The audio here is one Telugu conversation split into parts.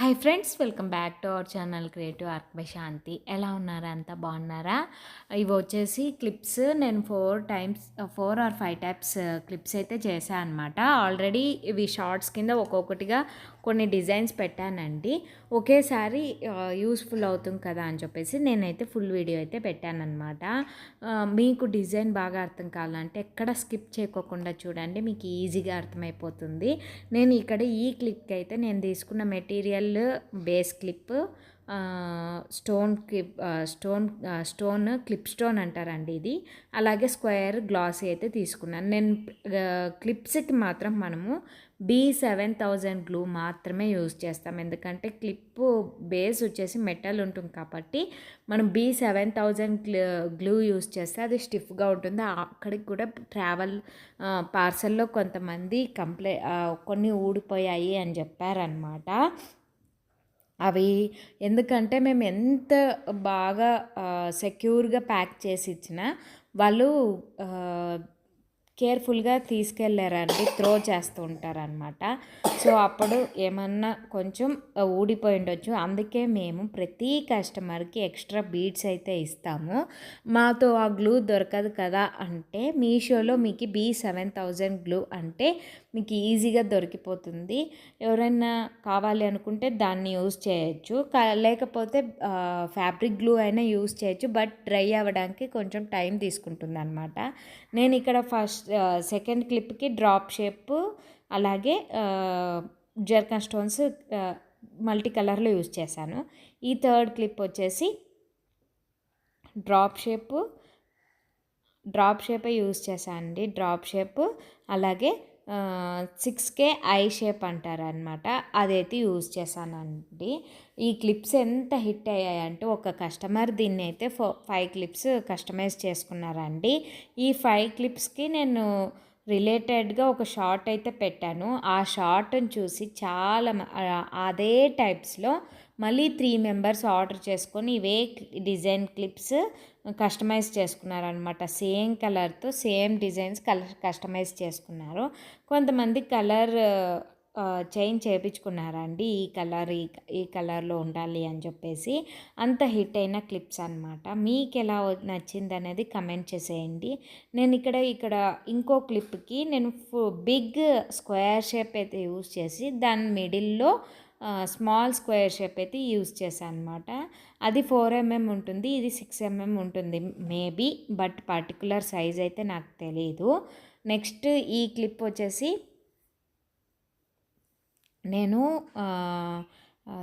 Hi friends welcome back to our channel creative ark by Shanti. ఎలా ఉన్నారా? అంతా బాగున్నారా? ఇవి వచ్చేసి క్లిప్స్. నేను four times four or five types clips అయితే చేశాను అనమాట ఆల్రెడీ ఇవి షార్ట్స్ కింద ఒక్కొక్కటిగా కొన్ని డిజైన్స్ పెట్టానండి. ఒకేసారి యూస్ఫుల్ అవుతుంది కదా అని చెప్పేసి నేనైతే ఫుల్ వీడియో అయితే పెట్టానమాట మీకు డిజైన్ బాగా అర్థం కావాలంటే ఎక్కడ స్కిప్ చేయకోకుండా చూడండి మీకు ఈజీగా అర్థమైపోతుంది. నేను ఇక్కడ ఈ క్లిప్కి అయితే నేను తీసుకున్న material base clip stone clip stone stone clip stone అంటారండి ఇది. అలాగే స్క్వేర్ గ్లాసీ అయితే తీసుకున్నాను. నేను క్లిప్స్కి మాత్రం మనము బీ సెవెన్ థౌజండ్ గ్లూ మాత్రమే యూజ్ చేస్తాం. ఎందుకంటే క్లిప్ బేస్ వచ్చేసి మెటల్ ఉంటుంది కాబట్టి మనం B seven thousand glue use చేస్తే అది స్టిఫ్గా ఉంటుంది. అక్కడికి కూడా ట్రావెల్ పార్సల్లో కొంతమంది కంప్లై కొన్ని ఊడిపోయాయి అని చెప్పారనమాట అవి ఎందుకంటే మేము ఎంత బాగా సెక్యూర్గా ప్యాక్ చేసి ఇచ్చినా వాళ్ళు కేర్ఫుల్గా తీసుకెళ్ళారండి త్రో చేస్తూ ఉంటారనమాట సో అప్పుడు ఏమన్నా కొంచెం ఊడిపోయి ఉండొచ్చు అందుకే మేము ప్రతి కస్టమర్కి ఎక్స్ట్రా బీడ్స్ అయితే ఇస్తాము. మాతో ఆ గ్లూ దొరకదు కదా అంటే మీషోలో మీకు బీ సెవెన్ థౌజండ్ గ్లూ అంటే మీకు ఈజీగా దొరికిపోతుంది. ఎవరైనా కావాలి అనుకుంటే దాన్ని యూజ్ చేయొచ్చు. లేకపోతే ఫ్యాబ్రిక్ గ్లూ అయినా యూజ్ చేయొచ్చు. బట్ డ్రై అవ్వడానికి కొంచెం టైం తీసుకుంటుంది అనమాట నేను ఇక్కడ ఫస్ట్ సెకండ్ క్లిప్కి డ్రాప్ షేప్ అలాగే జర్కన్ స్టోన్స్ మల్టీ కలర్లో యూజ్ చేశాను. ఈ థర్డ్ క్లిప్ వచ్చేసి డ్రాప్ షేప్ డ్రాప్ షేపే యూజ్ చేశాను అండి డ్రాప్ షేప్ అలాగే సిక్స్ కే ఐ షేప్ అంటారు అనమాట అదైతే యూజ్ చేశానండి. ఈ క్లిప్స్ ఎంత హిట్ అయ్యాయంటే ఒక కస్టమర్ దీన్ని అయితే ఫో ఫైవ్ క్లిప్స్ కస్టమైజ్ చేసుకున్నారండి. ఈ ఫైవ్ క్లిప్స్కి నేను రిలేటెడ్గా ఒక షార్ట్ అయితే పెట్టాను. ఆ షార్ట్ని చూసి చాలా అదే టైప్స్లో మళ్ళీ త్రీ మెంబర్స్ ఆర్డర్ చేసుకొని ఇవే డిజైన్ క్లిప్స్ కస్టమైజ్ చేసుకున్నారనమాట సేమ్ కలర్తో సేమ్ డిజైన్స్ కలర్ కస్టమైజ్ చేసుకున్నారు. కొంతమంది కలర్ చైన్ చేయించుకున్నారండి ఈ కలర్ ఈ ఈ కలర్లో ఉండాలి అని చెప్పేసి అంత హిట్ అయిన క్లిప్స్ అనమాట మీకు ఎలా నచ్చింది అనేది కమెంట్ చేసేయండి. నేను ఇక్కడ ఇక్కడ ఇంకో క్లిప్కి నేను బిగ్ స్క్వేర్ షేప్ అయితే యూస్ చేసి దాని మిడిల్లో స్మాల్ స్క్వేర్ షేప్ అయితే యూజ్ చేశాను అనమాట అది ఫోర్ ఎంఎం ఉంటుంది ఇది సిక్స్ ఎంఎం ఉంటుంది మేబీ బట్ పర్టికులర్ సైజ్ అయితే నాకు తెలియదు నెక్స్ట్ ఈ క్లిప్ వచ్చేసి నేను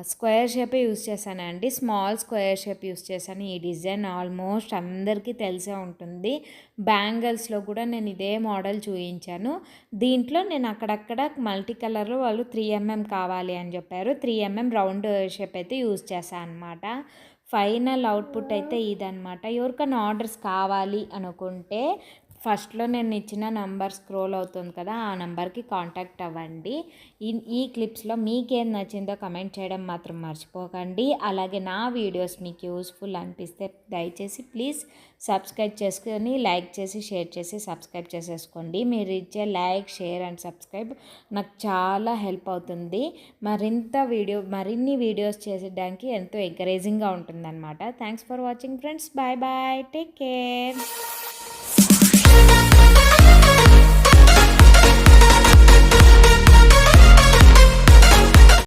స్క్వేర్ షేపే యూస్ చేశానండి స్మాల్ స్క్వేర్ షేప్ యూస్ చేశాను. ఈ డిజైన్ ఆల్మోస్ట్ అందరికీ తెలిసే ఉంటుంది. బ్యాంగిల్స్లో కూడా నేను ఇదే మోడల్ చూపించాను దీంట్లో నేను అక్కడక్కడ మల్టీ కలర్లో వాళ్ళు త్రీ ఎంఎం కావాలి అని చెప్పారు. త్రీ ఎంఎం రౌండ్ షేప్ అయితే యూస్ చేశాను అనమాట ఫైనల్ అవుట్పుట్ అయితే ఇదనమాట ఎవరికైనా ఆర్డర్స్ కావాలి అనుకుంటే ఫస్ట్లో నేను ఇచ్చిన నంబర్ స్క్రోల్ అవుతుంది కదా ఆ నెంబర్కి కాంటాక్ట్ అవ్వండి. ఈ ఈ క్లిప్స్లో మీకేం నచ్చిందో కమెంట్ చేయడం మాత్రం మర్చిపోకండి. అలాగే నా వీడియోస్ మీకు యూస్ఫుల్ అనిపిస్తే దయచేసి ప్లీజ్ సబ్స్క్రైబ్ చేసుకొని లైక్ చేసి షేర్ చేసి సబ్స్క్రైబ్ చేసేసుకోండి. మీరు ఇచ్చే లైక్ షేర్ అండ్ సబ్స్క్రైబ్ నాకు చాలా హెల్ప్ అవుతుంది. మరింత వీడియో మరిన్ని వీడియోస్ చేసేయడానికి ఎంతో ఎంకరేజింగ్గా ఉంటుందన్నమాట. Thanks for watching friends. Bye bye. Take care.